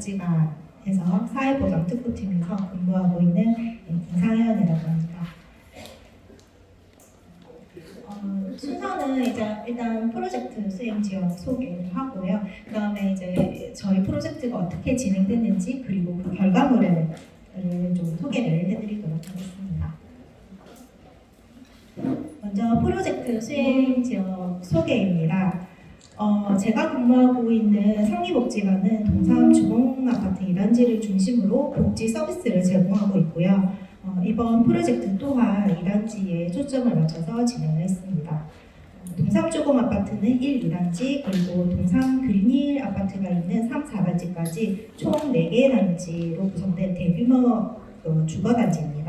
동사복지관에서 사회보장 특구팀에서 근무하고 있는 김상현이라고 합니다. 어, 순서는 이제 일단 프로젝트 수행 지역 소개를 하고요. 그 다음에 이제 저희 프로젝트가 어떻게 진행됐는지 그리고 그 결과물을 좀 소개를 해드리도록 하겠습니다. 먼저 프로젝트 수행 지역 소개입니다. 어, 제가 근무하고 있는 상리복지관은 동삼 주공아파트 일환지를 중심으로 복지 서비스를 제공하고 있고요. 어, 이번 프로젝트 또한 일환지에 초점을 맞춰서 진행을 했습니다. 어, 동삼주공 아파트는 1, 2단지 그리고 동삼 그린힐 아파트가 있는 3, 4단지까지 총 4개의 단지로 구성된 대규모 그 주거 단지입니다.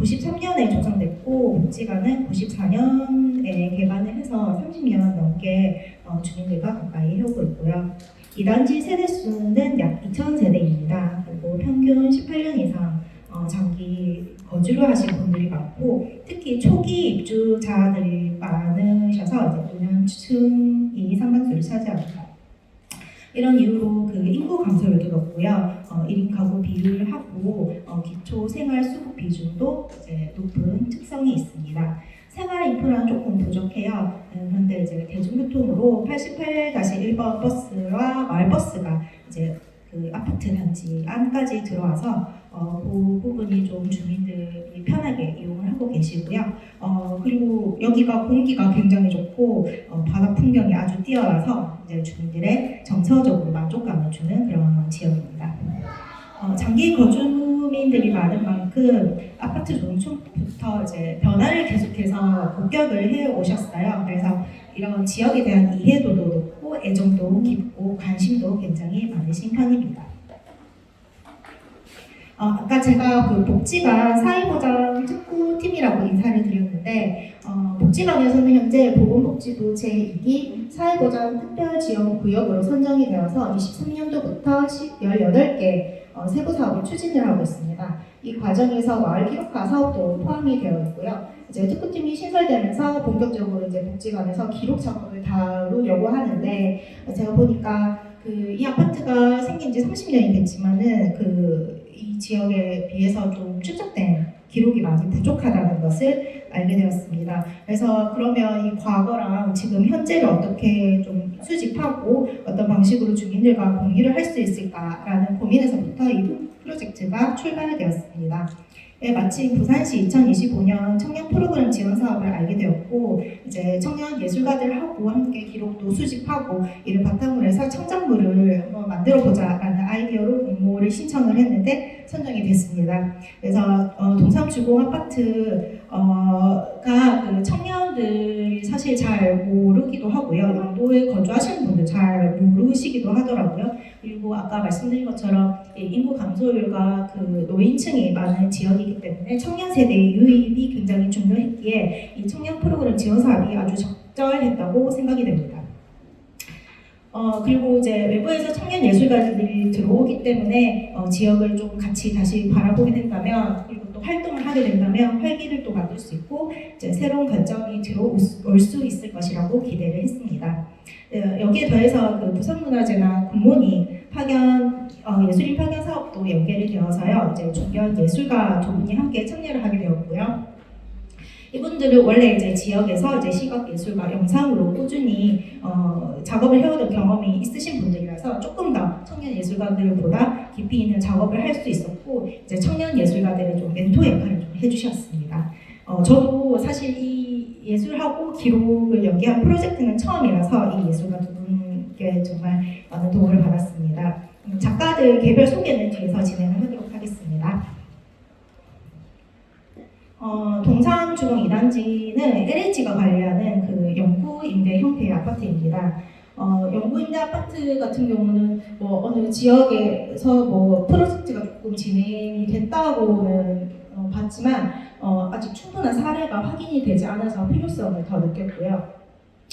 93년에 조성됐고 복지관은 94년에 개관을 해서 30년 넘게 어, 주민들과 가까이 해오고 있고요. 이 단지 세대 수는 약 2,000세대입니다. 그리고 평균 18년 이상 어, 장기 거주를 하신 분들이 많고 특히 초기 입주자들이 많으셔서 이제 노년층이 상당수를 차지합니다. 이런 이유로 그 인구 감소를 들었고요. 어, 1인 가구 비율을 하고 어, 기초 생활 수급 비중도 이제 높은 특성이 있습니다. 생활 인프라는 조금 부족해요. 음, 그런데 이제 대중교통으로 88-1번 버스와 마을버스가 이제 그 아파트 단지 안까지 들어와서 어, 그 부분이 좀 주민들이 편하게 이용을 하고 계시고요. 어, 그리고 여기가 공기가 굉장히 좋고 어, 바다 풍경이 아주 뛰어나서 이제 주민들의 정서적으로 만족감을 주는 그런 지역입니다. 어, 장기 거주민들이 많은 만큼 아파트 농촌부터 이제 변화를 계속해서 복격을 해 오셨어요. 그래서 이런 지역에 대한 이해도도 애정도 깊고 관심도 굉장히 많으신 편입니다. 어, 아까 제가 그 복지관 사회보장 특구팀이라고 인사를 드렸는데 어, 복지관에서는 현재 보건복지부 제2기 사회보장 특별지원구역으로 선정이 되어서 23년도부터 18개 어, 세부 사업을 추진을 하고 있습니다. 이 과정에서 마을 기록화 사업도 포함이 되어 있고요. 이제 특구팀이 신설되면서 본격적으로 이제 복지관에서 기록 작업을 다루려고 하는데 제가 보니까 그 이 아파트가 생긴 지 30년이 됐지만은 그 이 지역에 비해서 좀 축적된 기록이 많이 부족하다는 것을 알게 되었습니다. 그래서 그러면 이 과거랑 지금 현재를 어떻게 좀 수집하고 어떤 방식으로 주민들과 공유를 할 수 있을까라는 고민에서부터 이 프로젝트가 출발되었습니다. 예, 마침 부산시 2025년 청년 프로그램 지원 사업을 알게 되었고 이제 청년 예술가들하고 함께 기록도 수집하고 이를 바탕으로 해서 창작물을 한번 만들어 보자라는 아이디어로 공모를 신청을 했는데 선정이 됐습니다. 그래서 어, 동삼주공 아파트가 그 청년들이 사실 잘 모르기도 하고요. 영도에 거주하시는 분들 잘 모르시기도 하더라고요. 그리고 아까 말씀드린 것처럼 이 인구 감소율과 그 노인층이 많은 지역이기 때문에 청년 세대의 유입이 굉장히 중요했기에 이 청년 프로그램 지원 사업이 아주 적절했다고 생각이 됩니다. 어, 그리고 이제 외부에서 청년 예술가들이 들어오기 때문에 어, 지역을 좀 같이 다시 바라보게 된다면 그리고 또 활동을 하게 된다면 활기를 또 만들 수 있고 이제 새로운 관점이 들어올 수 있을 것이라고 기대를 했습니다. 어, 여기에 더해서 그 부산문화재나 군문이 파견 어, 예술인 파견 사업도 연계를 되어서요. 이제 중견 예술가 두 분이 함께 참여를 하게 되었고요. 이분들은 원래 이제 지역에서 이제 시각 예술과 영상으로 꾸준히 어, 작업을 해오던 경험이 있으신 분들이라서 조금 더 청년 예술가들보다 깊이 있는 작업을 할 수 있었고 이제 청년 예술가들의 좀 멘토 역할을 좀 해주셨습니다. 어, 저도 사실 이 예술하고 기록을 연계한 프로젝트는 처음이라서 이 예술가 두 분께 정말 많은 도움을 받았습니다. 음, 작가들 개별 소개는 뒤에서 진행을 하도록 하겠습니다. 어, 동산주공 2단지는 LH가 관리하는 그 영구 임대 형태의 아파트입니다. 어, 영구 임대 아파트 같은 경우는 뭐 어느 지역에서 뭐 프로젝트가 조금 진행이 됐다고는 어, 봤지만 어, 아직 충분한 사례가 확인이 되지 않아서 필요성을 더 느꼈고요.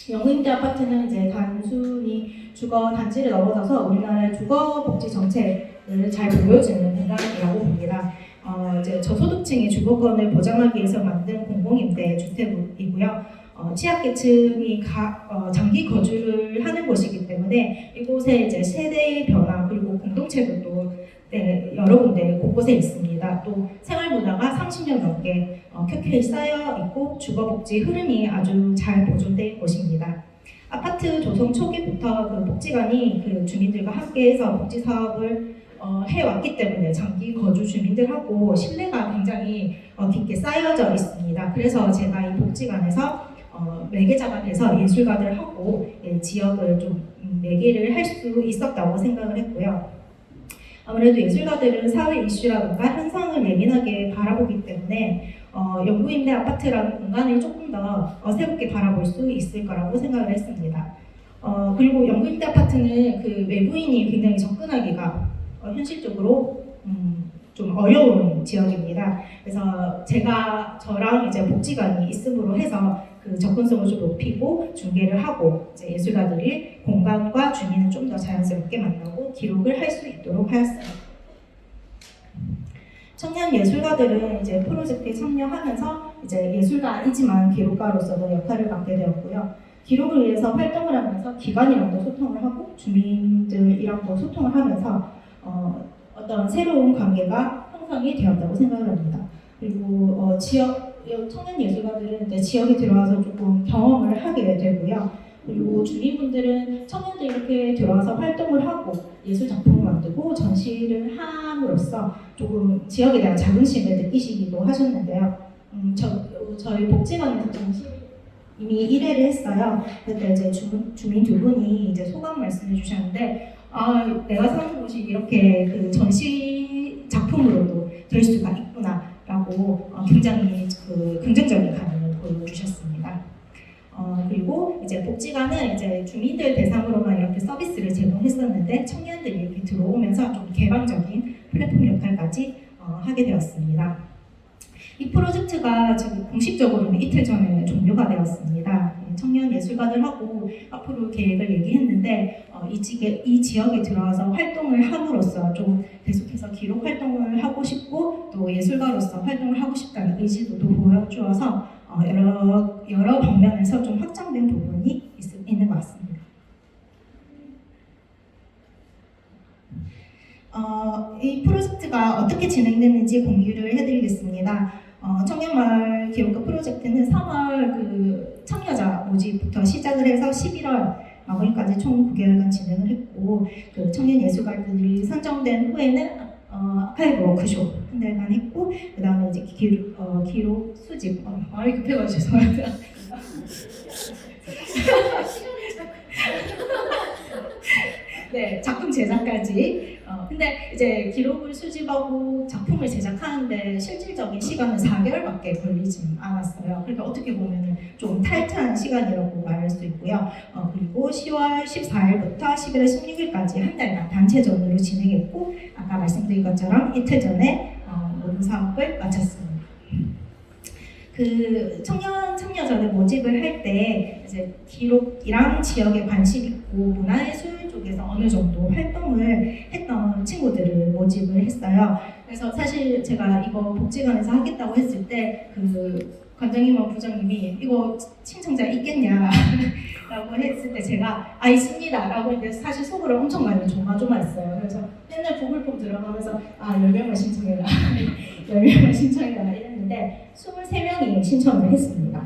영구임대 아파트는 이제 단순히 주거 단지를 넘어서서 우리나라의 주거 복지 정책을 잘 보여주는 공간이라고 봅니다. 어, 이제 저소득층의 주거권을 보장하기 위해서 만든 공공임대 주택이고요. 어, 취약계층이 가, 어, 장기 거주를 하는 곳이기 때문에 이곳에 이제 세대의 변화 그리고 공동체도 또 네, 여러 군데 곳곳에 있습니다. 또 생활 문화가 30년 넘게 어, 켜켜이 쌓여 있고 주거복지 흐름이 아주 잘 보존된 곳입니다. 아파트 조성 초기부터 그 복지관이 그 주민들과 함께해서 복지 사업을 어, 해왔기 때문에 장기 거주 주민들하고 신뢰가 굉장히 어, 깊게 쌓여져 있습니다. 그래서 제가 이 복지관에서 어, 매개자가 돼서 예술가들 하고 예, 지역을 좀 음, 매개를 할 수 있었다고 생각을 했고요. 아무래도 예술가들은 사회 이슈라든가 현상을 예민하게 바라보기 때문에 어, 영구임대 아파트라는 공간을 조금 더 어, 새롭게 바라볼 수 있을 거라고 생각을 했습니다. 어, 그리고 영구임대 아파트는 그 외부인이 굉장히 접근하기가 어, 현실적으로 음, 좀 어려운 지역입니다. 그래서 제가 저랑 이제 복지관이 있음으로 해서 그 접근성을 좀 높이고 중계를 하고 이제 예술가들이 공간과 주민을 좀 더 자연스럽게 만나고 기록을 할 수 있도록 하였어요. 청년 예술가들은 이제 프로젝트에 참여하면서 이제 예술가이지만 기록가로서도 역할을 맡게 되었고요. 기록을 위해서 활동을 하면서 기관이랑도 소통을 하고 주민들이랑도 소통을 하면서 어, 어떤 새로운 관계가 형성이 되었다고 생각을 합니다. 그리고 어, 지역 청년 예술가들은 이제 지역에 들어와서 조금 경험을 하게 되고요. 그리고 주민분들은 청년들 이렇게 들어와서 활동을 하고 예술 작품을 만들고 전시를 함으로써 조금 지역에 대한 자긍심을 느끼시기도 하셨는데요. 음, 저, 저희 복지관에서 전시 이미 1회를 했어요. 그때 이제 주, 주민 두 분이 이제 소감 말씀해 주셨는데, 아, 내가 사는 곳이 이렇게 그 전시 작품으로도 될 수가 있구나라고 어, 굉장히 그 긍정적인 반응을 보여주셨습니다. 어, 그리고 이제 복지관은 이제 주민들 대상으로만 이렇게 서비스를 제공했었는데 청년들이 이렇게 들어오면서 좀 개방적인 플랫폼 역할까지 어, 하게 되었습니다. 이 프로젝트가 지금 공식적으로는 이틀 전에 종료가 되었습니다. 예, 청년 예술가들하고 앞으로 계획을 얘기했는데 어, 이, 지게, 이 지역에 들어와서 활동을 함으로써 좀 계속해서 기록 활동을 하고 싶고 또 예술가로서 활동을 하고 싶다는 의지도 또 보여주어서 어, 여러 여러 방면에서 좀 확장된 부분이 있, 있는 것 같습니다. 어, 이 프로젝트가 어떻게 진행됐는지 공유를 해드리겠습니다. 어, 청년마을 기록과 프로젝트는 3월 그 참여자 모집부터 시작을 해서 11월 마무리까지 총 9개월간 진행을 했고 그 청년 예술가들이 선정된 후에는 어, 아카이브 워크숍 한 달간 했고 그 다음에 이제 기록, 어, 기록 수집 어, 말이 급해가지고 죄송합니다. 네, 작품 제작까지. 어, 근데 이제 기록을 수집하고 작품을 제작하는데 실질적인 시간은 4개월밖에 걸리지 않았어요. 그러니까 어떻게 보면 좀 타이트한 시간이라고 말할 수 있고요. 어, 그리고 10월 14일부터 11월 16일까지 한 달간 단체전으로 진행했고 아까 말씀드린 것처럼 이틀 전에 어, 모든 사업을 마쳤습니다. 그 청년 참여자들 모집을 할 때 이제 기록이랑 지역에 관심 있고 문화예술 쪽에서 어느 정도 활동을 했던 친구들을 모집을 했어요. 그래서 사실 제가 이거 복지관에서 하겠다고 했을 때 그 관장님과 부장님이 이거 신청자 있겠냐 라고 했을 때 제가 아 있습니다 라고 했는데 사실 속으로 엄청 많이 조마조마했어요. 그래서 맨날 폼 들어가면서 아 10명을 신청해라 10명을 신청해라 이랬는데 23명이 신청을 했습니다.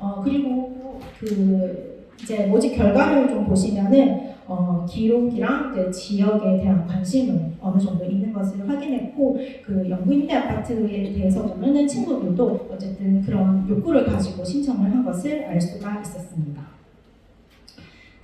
어, 그리고 그 이제 모집 결과를 좀 보시면은 어, 기록이랑 지역에 대한 관심은 어느 정도 있는 것을 확인했고 그 영구임대 아파트에 대해서 모르는 친구들도 어쨌든 그런 욕구를 가지고 신청을 한 것을 알 수가 있었습니다.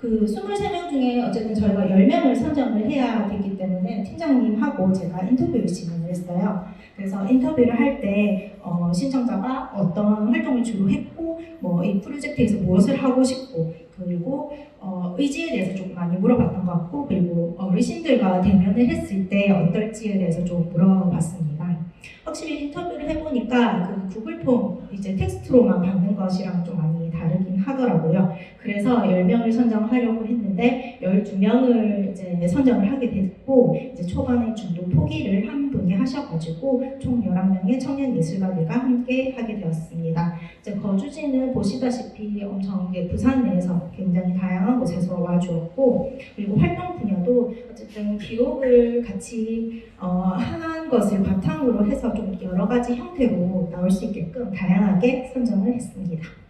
그 23명 중에 어쨌든 저희가 10명을 선정을 해야 되기 때문에 팀장님하고 제가 인터뷰를 진행을 했어요. 그래서 인터뷰를 할때 어, 신청자가 어떤 활동을 주로 했고 뭐 이 프로젝트에서 무엇을 하고 싶고 그리고 어, 의지에 대해서 조금 많이 물어봤던 것 같고 그리고 어르신들과 대면을 했을 때 어떨지에 대해서 좀 물어봤습니다. 확실히 인터뷰를 해보니까 그 구글 폼 이제 텍스트로만 받는 것이랑 좀 많이 다르긴 하더라고요. 그래서 10명을 선정하려고 했는데 12명을 이제 선정을 하게 됐고 이제 초반에 중도 포기를 한 분이 하셔가지고 총 11명의 청년 예술가들과 함께 하게 되었습니다. 이제 거주지는 보시다시피 엄청 부산 내에서 굉장히 다양한 곳에서 와주었고 그리고 활동 분야도 어쨌든 기록을 같이 어, 한 것을 바탕으로 해서 좀 여러 가지 형태로 나올 수 있게끔 다양하게 선정을 했습니다.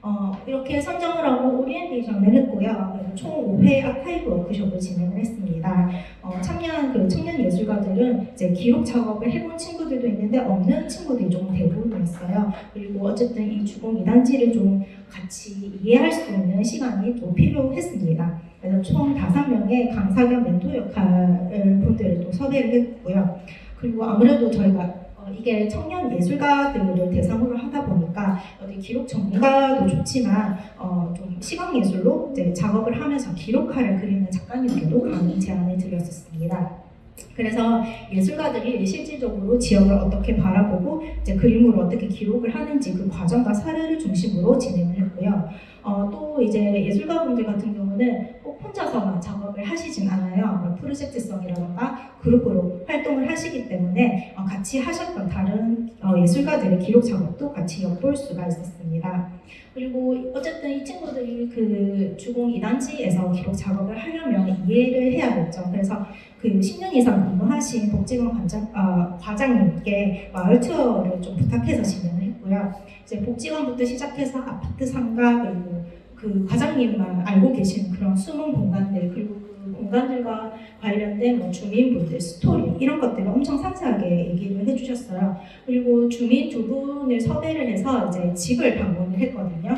어, 이렇게 선정을 하고 오리엔테이션을 했고요. 총 5회 아카이브 워크숍을 진행을 했습니다. 어, 참여한 그 청년 예술가들은 이제 기록 작업을 해본 친구들도 있는데 없는 친구들이 좀 대부분이었어요. 그리고 어쨌든 이 주공 이단지를 좀 같이 이해할 수 있는 시간이 또 필요했습니다. 그래서 총 다섯 명의 강사 겸 멘토 역할 분들을 또 섭외를 했고요. 그리고 아무래도 저희가 어, 이게 청년 예술가들을 대상으로 하다 보니까 어디 기록 전문가도 좋지만 어, 좀 시각 예술로 이제 작업을 하면서 기록화를 그리는 작가님께도 강의 제안을 드렸었습니다. 그래서 예술가들이 실질적으로 지역을 어떻게 바라보고 이제 그림으로 어떻게 기록을 하는지 그 과정과 사례를 중심으로 진행을 했고요. 어, 또 이제 예술가분들 같은 경우는 꼭 혼자서만 작업을 하시진 않아요. 뭐 프로젝트성이라던가 그룹으로 활동을 하시기 때문에 어, 같이 하셨던 다른 어, 예술가들의 기록 작업도 같이 엿볼 수가 있었습니다. 그리고 어쨌든 이 친구들이 그 주공 이단지에서 기록 작업을 하려면 이해를 해야겠죠. 그래서 그 10년 이상 근무하신 복지관 관장, 아, 과장님께 마을 투어를 좀 부탁해서 진행을 했고요. 이제 복지관부터 시작해서 아파트 상가 그리고 그 과장님만 알고 계시는 그런 숨은 공간들 그리고 그 공간들과 관련된 뭐 주민분들 스토리 이런 것들을 엄청 상세하게 얘기를 해주셨어요. 그리고 주민 두 분을 섭외를 해서 이제 집을 방문을 했거든요.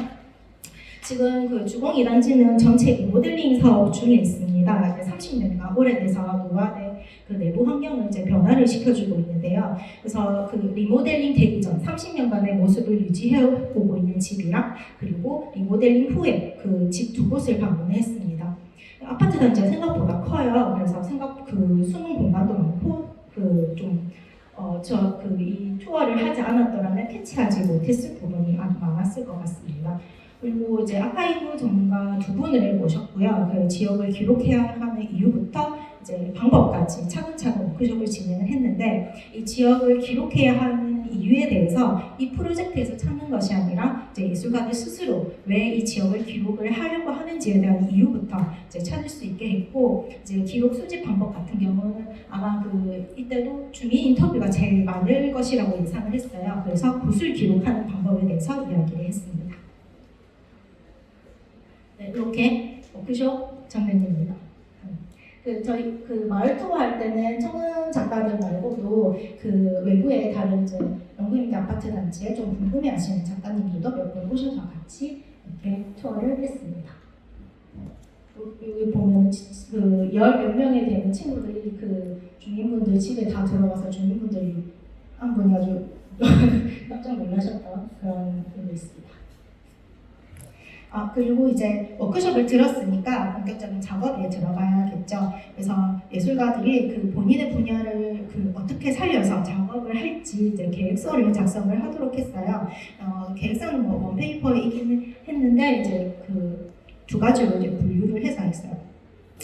지금 그 주공 이단지는 전체 리모델링 사업 중에 있습니다. 이제 30년가 오래돼서 노화된 그 내부 환경을 이제 변화를 시켜주고 있는데요. 그래서 그 리모델링 되기 전 30년간의 모습을 유지해 오고 있는 집이랑 그리고 리모델링 후에 그 집 두 곳을 방문했습니다. 아파트 단지가 생각보다 커요. 그래서 생각 그 숨은 공간도 많고 그좀 어, 저그이 투어를 하지 않았더라면 캐치하지 못했을 부분이 아주 많았을 것 같습니다. 그리고 이제 아카이브 전문가 두 분을 모셨고요. 그 지역을 기록해야 하는 이유부터 이제 방법까지 차근차근 워크숍을 진행을 했는데 이 지역을 기록해야 하는 이유에 대해서 이 프로젝트에서 찾는 것이 아니라 이제 예술가들 스스로 왜 이 지역을 기록을 하려고 하는지에 대한 이유부터 이제 찾을 수 있게 했고 이제 기록 수집 방법 같은 경우는 아마 그 이때도 주민 인터뷰가 제일 많을 것이라고 예상을 했어요. 그래서 굿을 기록하는 방법에 대해서 이야기를 했습니다. 네, 이렇게 워크숍 장면입니다. 그 저희 그 마을 투어 할 때는 청년 작가들 말고도 그 외부의 다른 이제 영구임대 아파트 단지에 좀 궁금해하시는 작가님들도 몇 분 오셔서 같이 이렇게 투어를 했습니다. 여기 보면 그열몇 명에 되는 친구들이 그 주민분들 집에 다 들어가서 주민분들이 한 분이 아주 깜짝 놀라셨던 그런 분도 있습니다. 아 그리고 이제 워크숍을 들었으니까 본격적인 작업에 들어가야겠죠. 그래서 예술가들이 그 본인의 분야를 그 어떻게 살려서 작업을 할지 이제 계획서를 작성을 하도록 했어요. 어, 계획서는 뭐 원페이퍼이긴 했는데 이제 그 두 가지로 이제 분류를 해서 했어요.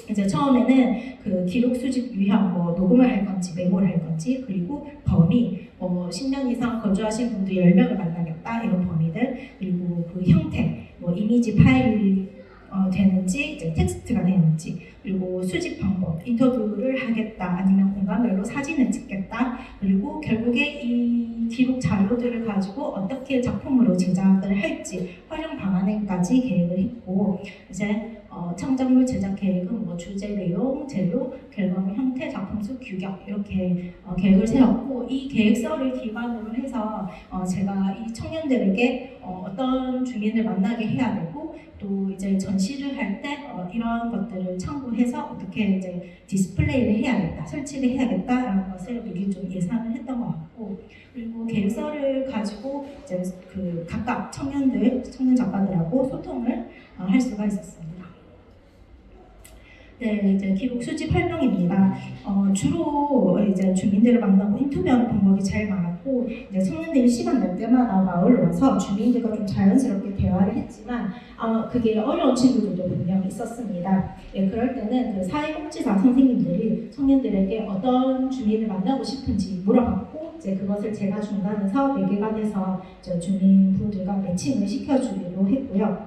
이제 처음에는 그 기록 수집 유형, 뭐 녹음을 할 건지 메모를 할 건지 그리고 범위, 뭐 10년 이상 거주하신 분들 10명을 만나겠다 이런 범위들 그리고 그 형태, 뭐 이미지 파일 어, 되는지 텍스트가 되는지 그리고 수집 방법 인터뷰를 하겠다 아니면 공간별로 사진을 찍겠다 그리고 결국에 이 기록 자료들을 가지고 어떻게 작품으로 제작을 할지 활용 방안에까지 계획을 했고 이제 어, 창작물 제작 계획은 뭐 주제, 내용, 재료, 결과물, 형태, 작품 수, 규격 이렇게 어, 계획을 세웠고 이 계획서를 기반으로 해서 어, 제가 이 청년들에게 어, 떤 주민을 만나게 해야 되고 또 이제 전시를 할때 어, 이런 것들을 참고해서 어떻게 이제 디스플레이를 해야겠다, 설치를 해야겠다라는 것을 미리 좀 예상을 했던 것 같고 그리고 계획서를 가지고 이제 그 각각 청년들, 청년 작가들하고 소통을 어, 할 수가 있었습니다. 네, 이제 기록 수집 활동입니다. 어, 주로 이제 주민들을 만나고 인터뷰하는 방법이 제일 많았고 이제 청년들이 시간 날 때마다 마을로 와서 주민들과 좀 자연스럽게 대화를 했지만 아마 그게 어려운 친구들도 분명히 있었습니다. 예, 그럴 때는 그 사회복지사 선생님들이 청년들에게 어떤 주민을 만나고 싶은지 물어봤고 이제 그것을 제가 중간에서 매개관에서 이제 주민분들과 매칭을 시켜주기로 했고요.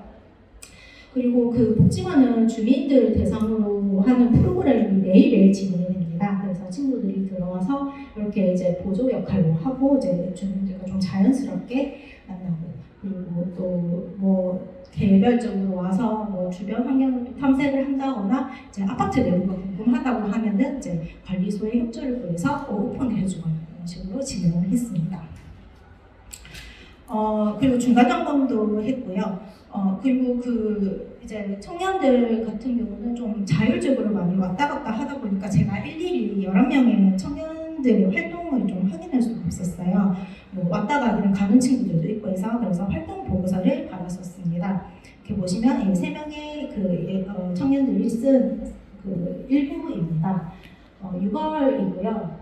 그리고 그 복지관은 주민들 대상으로 하는 프로그램이 매일매일 진행이 됩니다. 그래서 친구들이 들어와서 이렇게 이제 보조 역할로 하고 이제 주민들과 좀 자연스럽게 만나고 그리고 또 뭐 개별적으로 와서 뭐 주변 환경을 좀 탐색을 한다거나 이제 아파트 내부가 궁금하다고 하면은 이제 관리소에 협조를 구해서 오픈을 해주거나 이런 식으로 진행을 했습니다. 어 그리고 중간 점검도 했고요. 어 그리고 그 이제 청년들 같은 경우는 좀 자율적으로 많이 왔다 갔다 하다 보니까 제가 일일이 11명의 청년들의 활동을 좀 확인할 수가 없었어요. 뭐 왔다 가기는 가는 친구들도 있고 해서 그래서 활동 보고서를 받았었습니다. 이렇게 보시면 이세 명의 그 예, 어, 청년들이 쓴 그 일부입니다. 어, 6월이고요.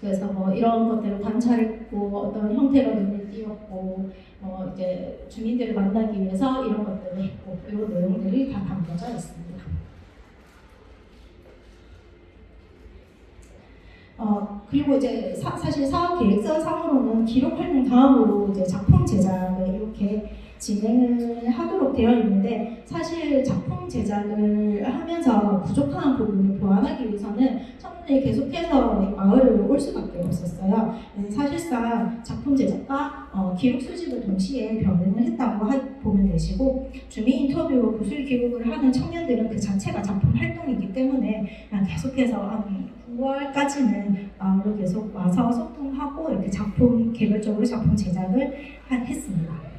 그래서 뭐 이런 것들을 관찰했고 어떤 형태로 눈에 띄었고 뭐 이제 주민들을 만나기 위해서 이런 것들을 했고 이런 내용들이 다 담겨져 있습니다. 어 그리고 이제 사, 사실 사업 계획서 상으로는 기록 활동 다음으로 이제 작품 제작을 이렇게 진행을 하도록 되어 있는데 사실 작품 제작을 하면서 부족한 부분을 보완하기 위해서는 청년들이 계속해서 마을을 올 수밖에 없었어요. 그래서 사실상 작품 제작과 어, 기록 수집을 동시에 병행을 했다고 하, 보면 되시고 주민 인터뷰 구술 기록을 하는 청년들은 그 자체가 작품 활동이기 때문에 계속해서 한 9월까지는 마을로 계속 와서 소통하고 이렇게 작품 개별적으로 작품 제작을 하- 했습니다.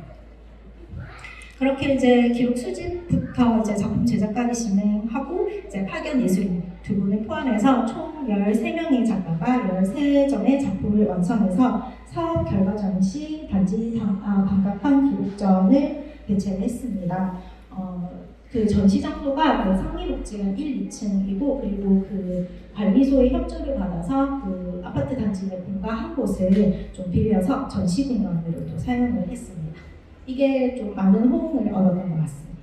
그렇게 이제 기록 수집부터 이제 작품 제작까지 진행하고 이제 파견 예술인 두 분을 포함해서 총 13명의 작가가 13점의 작품을 완성해서 사업 결과 전시 단지 당- 아, 단갑한 기록전을 개최를 했습니다. 어, 그 전시 장소가 그 상리복지관 1, 2층이고 그리고 그 관리소의 협조를 받아서 그 아파트 단지 내 공간 한 곳을 좀 빌려서 전시 공간으로 또 사용을 했습니다. 이게 좀 많은 호응을 얻었던 것 같습니다.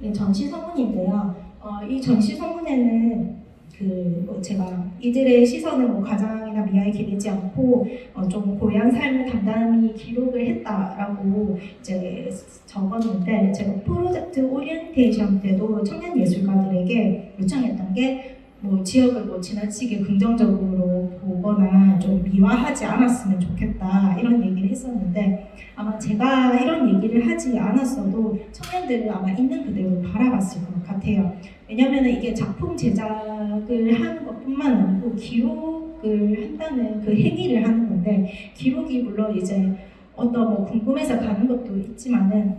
네, 전시 서문인데요. 어, 이 전시 서문에는 그 뭐 제가 이들의 시선은 뭐 가장이나 미아에 기대지 않고 어, 좀 고향 삶을 담담히 기록을 했다라고 이제 적었는데 제가 프로젝트 오리엔테이션 때도 청년 예술가들에게 요청했던 게 뭐 지역을 뭐 지나치게 긍정적으로 보거나 좀 미화하지 않았으면 좋겠다 이런 얘기를 했었는데 아마 제가 이런 얘기를 하지 않았어도 청년들은 아마 있는 그대로 바라봤을 것 같아요. 왜냐하면 이게 작품 제작을 하는 것뿐만 아니고 기록을 한다는 그 행위를 하는 건데 기록이 물론 이제 어떤 뭐 궁금해서 가는 것도 있지만은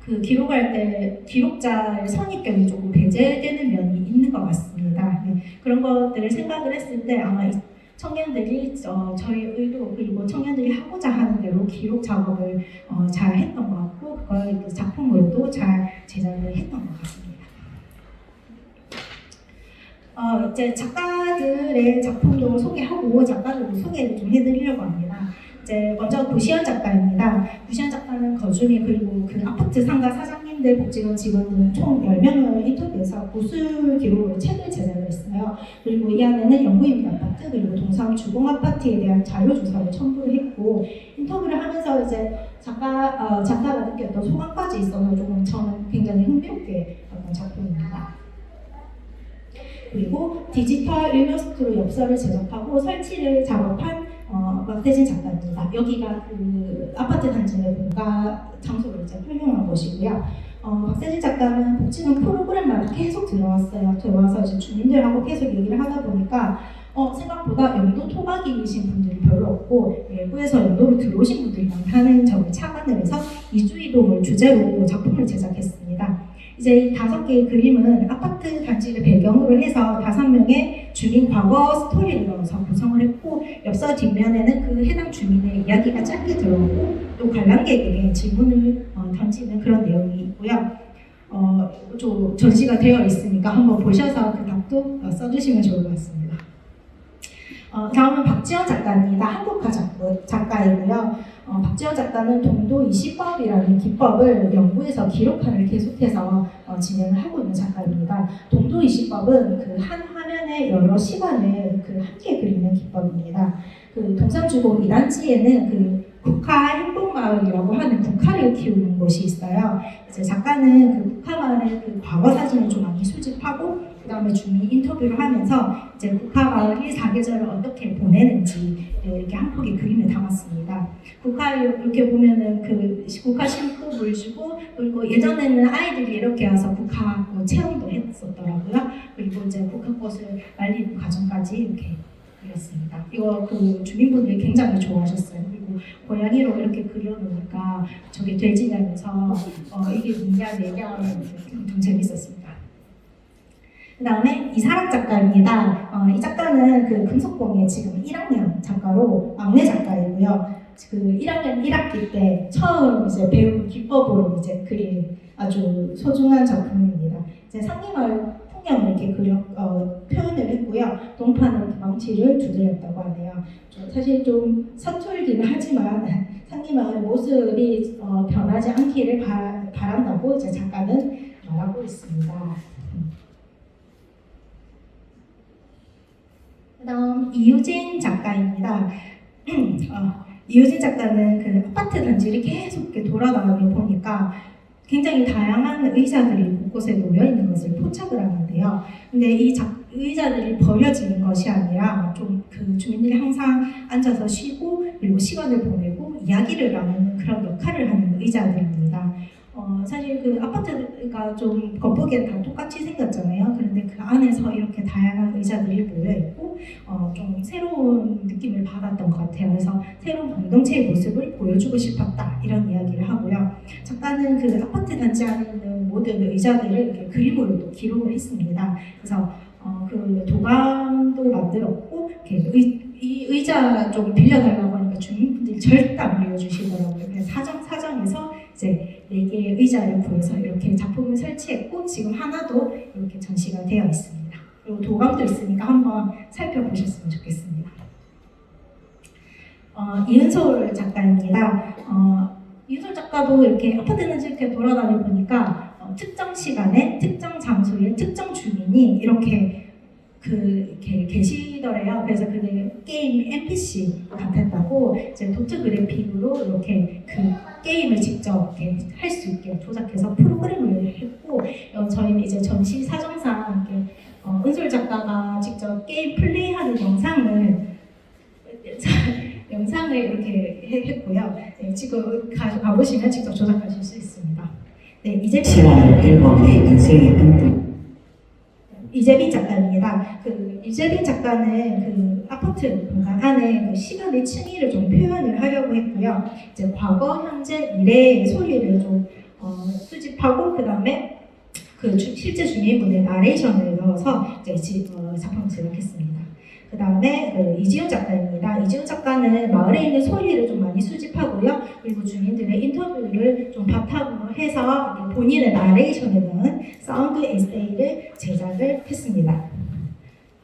그 기록할 때 기록자의 선입견이 조금 배제되는 면이 있는 것 같습니다. 네, 그런 것들을 생각을 했을 때 아마 이 청년들이 어, 저희 의도 그리고 청년들이 하고자 하는 대로 기록 작업을 어, 잘 했던 것 같고 그걸 그 작품으로도 잘 제작을 했던 것 같습니다. 어, 이제 작가들의 작품도 소개하고 작가들도 소개를 좀 해드리려고 합니다. 이제 먼저 구시연 작가입니다. 구시연 작가는 거주미 그리고 그 아파트 상가 사장님들 복지관 직원들 총 10명을 인터뷰해서 구술 기록으로 책을 제작을 했어요. 그리고 이 안에는 영구임대 아파트 그리고 동상 주공 아파트에 대한 자료 조사를 첨부를 했고 인터뷰를 하면서 이제 작가 어, 작가가 느꼈던 소감까지 있어서 조금 저는 굉장히 흥미롭게 봤던 작품입니다. 그리고 디지털 일러스트로 엽서를 제작하고 설치를 작업한 어, 박태진 작가입니다. 여기가 그 아파트 단지 내 공간 장소를 이제 활용한 곳이고요. 어, 박세진 작가는 복지관 프로그램마다 계속 들어왔어요. 들어와서 이제 주민들하고 계속 얘기를 하다 보니까 어, 생각보다 영도 토박이이신 분들이 별로 없고 외부에서 영도로 들어오신 분들이 많다는 점을 착안을 해서 이주이동을 주제로 작품을 제작했습니다. 이제 이 다섯 개의 그림은 아파트 단지를 배경으로 해서 다섯 명의 주민 과거 스토리를 넣어서 구성을 했고 엽서 뒷면에는 그 해당 주민의 이야기가 짧게 들어오고 또 관람객에게 질문을 어, 던지는 그런 내용이 있고요. 어, 저, 전시가 되어 있으니까 한번 보셔서 그 답도 어, 써주시면 좋을 것 같습니다. 어, 다음은 박지원 작가입니다. 한국화 작가, 작가이고요. 어, 박지원 작가는 동도 20법이라는 기법을 연구해서 기록화를 계속해서 어, 진행을 하고 있는 작가입니다. 동도 20법은 그 한 화면에 여러 시간을 그 함께 그리는 기법입니다. 그 동산주공 이단지에는 그 국화 행복마을이라고 하는 국화를 키우는 곳이 있어요. 이제 작가는 그 국화마을의 그 과거 사진을 좀 많이 수집하고 그 다음에 주민 인터뷰를 하면서 이제 국화마을이 사계절을 어떻게 보내는지 이렇게 한 폭의 그림을 담았습니다. 국화 이렇게 보면은 그 국화 심고 물 주고 그리고 예전에는 아이들이 이렇게 와서 국화 뭐 체험도 했었더라고요. 그리고 이제 국화꽃을 말리는 과정까지 이렇게 그렸습니다. 이거 그 주민분들이 굉장히 좋아하셨어요. 고양이로 이렇게 그려놓으니까 저게 돼지냐면서 어, 이게 뭐냐 내냐 좀 재밌었습니다. 그 다음에 이사락 작가입니다. 어, 이 작가는 그 금속공예 지금 1학년 작가로 막내 작가이고요. 그 1학년 1학기 때 처음 이제 배운 기법으로 이제 그린 아주 소중한 작품입니다. 이제 상림마을 풍경을 이렇게 그려 어, 표현을 했고요. 동판으로 망치를 두드렸다고 하네요. 좀 사실 좀 서툴기는 하지만 상림마을 모습이 어, 변하지 않기를 바, 바란다고 이제 작가는 말하고 있습니다. 그다음 이유진 작가입니다. 어, 이유진 작가는 그 아파트 단지를 계속 이렇게 돌아다니다 보니까 굉장히 다양한 의자들이 곳곳에 놓여 있는 것을 포착을 하는데요. 근데 이 작, 의자들이 버려지는 것이 아니라 좀 그 주민들이 항상 앉아서 쉬고 그리고 시간을 보내고 이야기를 나누는 그런 역할을 하는 의자들입니다. 어, 사실 그 아파트가 좀 겉보기엔 다 똑같이 생겼잖아요. 그런데 그 안에서 이렇게 다양한 의자들이 모여 있고 어, 좀 새로운 느낌을 받았던 것 같아요. 그래서 새로운 공동체의 모습을 보여주고 싶었다 이런 이야기를 하고요. 작가는 그 아파트 단지 안에 있는 모든 의자들을 이렇게 그림으로 또 기록을 했습니다. 그래서 어, 그 도감도 만들었고 이렇게 의, 이 의자 좀 빌려달라고 하니까 주민분들이 절대 안 빌려주시더라고요. 사정 사정에서 이제 네 개의 의자를 구해서 이렇게 작품을 설치했고 지금 하나도 이렇게 전시가 되어 있습니다. 그리고 도감도 있으니까 한번 살펴보셨으면 좋겠습니다. 어, 이은솔 작가입니다. 어, 이은솔 작가도 이렇게 아파트는 이렇게 돌아다니 보니까 어, 특정 시간에 특정 장소에 특정 주민이 이렇게 그 이렇게 계시더래요. 그래서 그게 게임 NPC 같았다고 이제 도트 그래픽으로 이렇게 그 게임을 직접 할 수 있게 조작해서 프로그램을 했고 어, 저희는 이제 전시 사정상 이렇게 어, 은솔 작가가 직접 게임 플레이하는 영상을 영상을 이렇게 해- 했고요. 네, 지금 가, 가보시면 직접 조작하실 수 있습니다. 네, 이제 시간은 1번 베이컨스의 뜬뜬 이재빈 작가입니다. 그 이재빈 작가는 그 아파트 공간 안에 그 시간의 층위를 좀 표현을 하려고 했고요. 이제 과거, 현재, 미래의 소리를 좀 어, 수집하고 그 다음에 그 주- 실제 주민분의 나레이션을 넣어서 이제 지, 어, 작품을 제작했습니다. 그 다음에 그 이지훈 작가입니다. 이지훈 작가는 마을에 있는 소리를 좀 많이 수집하고요. 그리고 주민들의 인터뷰를 좀 바탕으로 해서 본인의 나레이션을 넣은 사운드 에세이를 제작을 했습니다.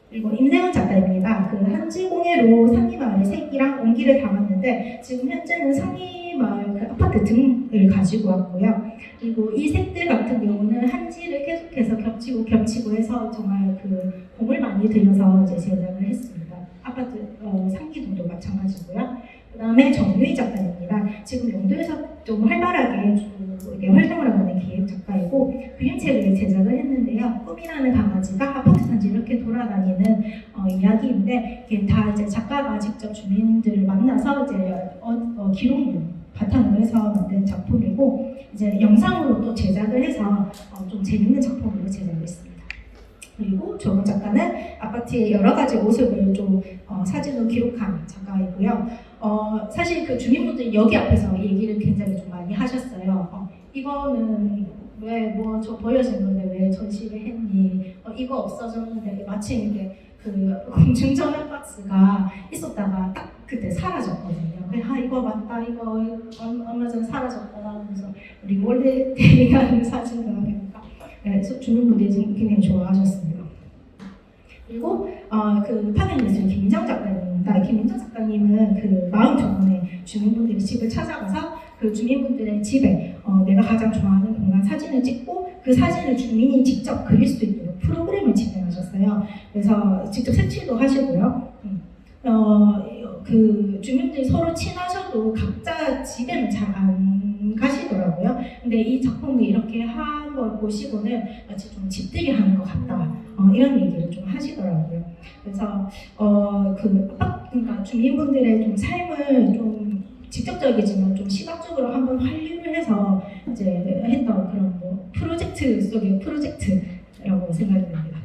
그리고 임세훈 작가입니다. 그 한지공예로 상리마을의 색이랑 온기를 담았는데 지금 현재는 상리 마을 그 아파트 등을 가지고 왔고요. 그리고 이 색들 같은 경우는 한지를 계속해서 겹치고 겹치고 해서 정말 그 공을 많이 들여서 이제 제작을 했습니다. 아파트 어, 상기동도 마찬가지고요. 그 다음에 정유희 작가입니다. 지금 영도에서 좀 활발하게 좀 이렇게 활동을 하고 있는 기획 작가이고 그림책을 제작을 했는데요. 꿈이라는 강아지가 아파트 단지 이렇게 돌아다니는 어, 이야기인데 이게 다 이제 작가가 직접 주민들을 만나서 이제 어, 어, 기록물 바탕으로 해서 만든 작품이고 이제 영상으로 또 제작을 해서 어, 좀 재밌는 작품으로 제작을 했습니다. 그리고 조은 작가는 아파트의 여러 가지 모습을 좀 어, 사진으로 기록한 작가이고요. 어, 사실 그 주민분들이 여기 앞에서 얘기를 굉장히 좀 많이 하셨어요. 어, 이거는 왜 뭐저 버려진 건데 왜 전시를 했니? 어, 이거 없어졌는데 마침 이게 그 공중전화 박스가 있었다가 딱 그때 사라졌거든요. 그래, 아 이거 맞다 이거 얼마, 전에 사라졌구나 하면서 리몰레 대리하는 사진을 보니까 네, 소- 주민분들이 굉장히 좋아하셨습니다. 그리고 어, 그 파견예술 김민정 작가님입니다. 김민정 작가님은 그 마음 정원에 주민분들의 집을 찾아가서 그 주민분들의 집에 어, 내가 가장 좋아하는 공간 사진을 찍고 그 사진을 주민이 직접 그릴 수 있도록 프로그램을 진행하셨어요. 그래서 직접 색칠도 하시고요. 음. 어, 그 주민들이 서로 친하셔도 각자 집에는 잘 안 가시더라고요. 근데 이 작품이 이렇게 한 걸 보시고는 마치 좀 집들이 하는 것 같다. 어, 이런 얘기를 좀 하시더라고요. 그래서 어, 그 그러니까 주민분들의 좀 삶을 좀 직접적이지만 좀 시각적으로 한번 환류를 해서 이제 했던 그런 뭐 프로젝트 속의 프로젝트 라고 생각이 됩니다.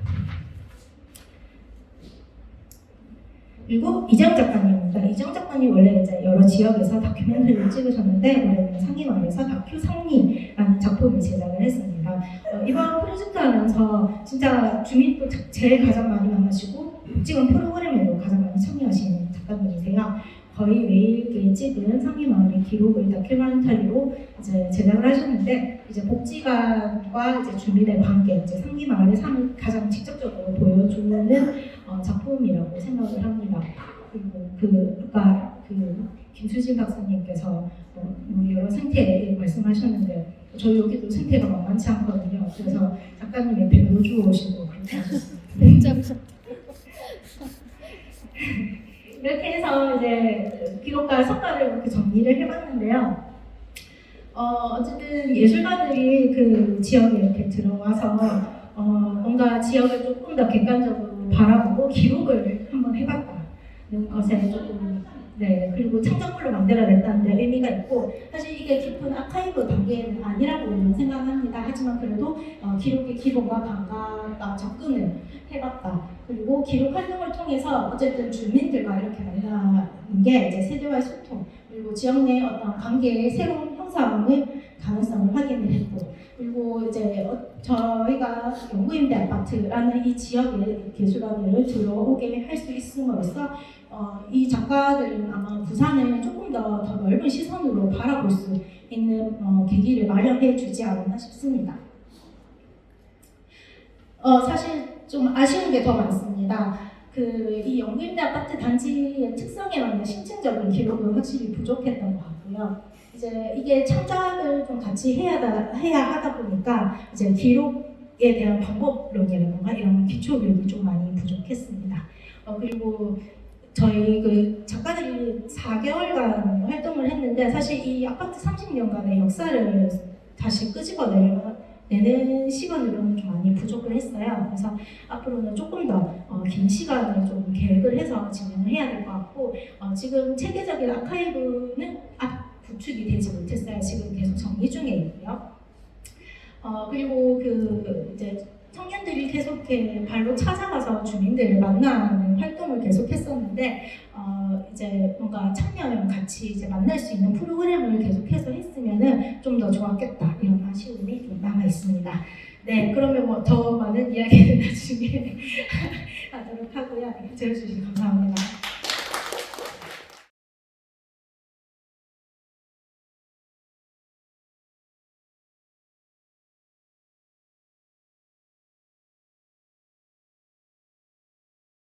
그리고 이정 작가님입니다. 이정 작가님 원래 이제 여러 지역에서 다큐멘터리를 찍으셨는데 올해는 상임원에서 다큐 상리라는 작품을 제작을 했습니다. 어, 이번 프로젝트 하면서 진짜 주민도 제일 가장 많이 만나시고 찍은 프로그램에도 가장 많이 참여하시는 작가님이세요. 거의 매일 찍은 상임마을의 기록을 다큐멘터리로 이제 제작을 하셨는데 이제 복지관과 이제 주민의 관계, 이제 상임마을의 삶을 가장 직접적으로 보여주는 어, 작품이라고 생각을 합니다. 그리고 그 아까 그 김수진 박사님께서 어, 뭐 여러 생태 말씀하셨는데 저희 여기도 생태가 만만치 않거든요. 그래서 작가님의 배도 주워오시고 그렇게 하셨습니다. 이렇게 해서 이제 기록과 성과를 이렇게 정리를 해봤는데요. 어, 어쨌든 예술가들이 그 지역에 이렇게 들어와서 어, 뭔가 지역을 조금 더 객관적으로 바라보고 기록을 한번 해봤다는 것에 조금 네 그리고 창작물로 만들어냈다는 데 의미가 있고 사실 이게 깊은 아카이브 단계는 아니라고 생각합니다. 하지만 그래도 어, 기록의 기본과 감각과 접근을 해봤다. 그리고 기록 활동을 통해서 어쨌든 주민들과 이렇게 만나는 게 이제 세대와의 소통 그리고 지역 내 어떤 관계의 새로운 형성을 가능성을 확인을 했고 그리고 이제 어, 저희가 연구임대 아파트라는 이 지역에 예술가들을 들어오게 할 수 있음으로써 어, 이 작가들은 아마 부산을 조금 더, 더 넓은 시선으로 바라볼 수 있는 어, 계기를 마련해 주지 않았나 싶습니다. 어, 사실 좀 아쉬운 게 더 많습니다. 그이 연구임대 아파트 단지의 특성에 맞는 심층적인 기록은 확실히 부족했던 것 같고요. 이제 이게 창작을 좀 같이 해야, 다, 해야 하다 보니까 이제 기록에 대한 방법론이라든가 이런 기초 교육이 좀 많이 부족했습니다. 어, 그리고 저희 그 작가들이 4개월간 활동을 했는데 사실 이 아파트 30년간의 역사를 다시 끄집어내는 시간으로는 좀 많이 부족을 했어요. 그래서 앞으로는 조금 더 어, 긴 시간을 좀 계획을 해서 진행을 해야 될 것 같고 어, 지금 체계적인 아카이브는 앞 구축이 되지 못했어요. 지금 계속 정리 중에 있고요. 어, 그리고 그 이제 청년들이 계속 발로 찾아가서 주민들을 만나는 활동을 계속했었는데 어, 이제 뭔가 청년이랑 같이 이제 만날 수 있는 프로그램을 계속해서 했으면은 좀 더 좋았겠다 이런 아쉬움이 좀 남아 있습니다. 네, 그러면 뭐 더 많은 이야기를 나중에 하도록 하고요. 들어주셔서 감사합니다.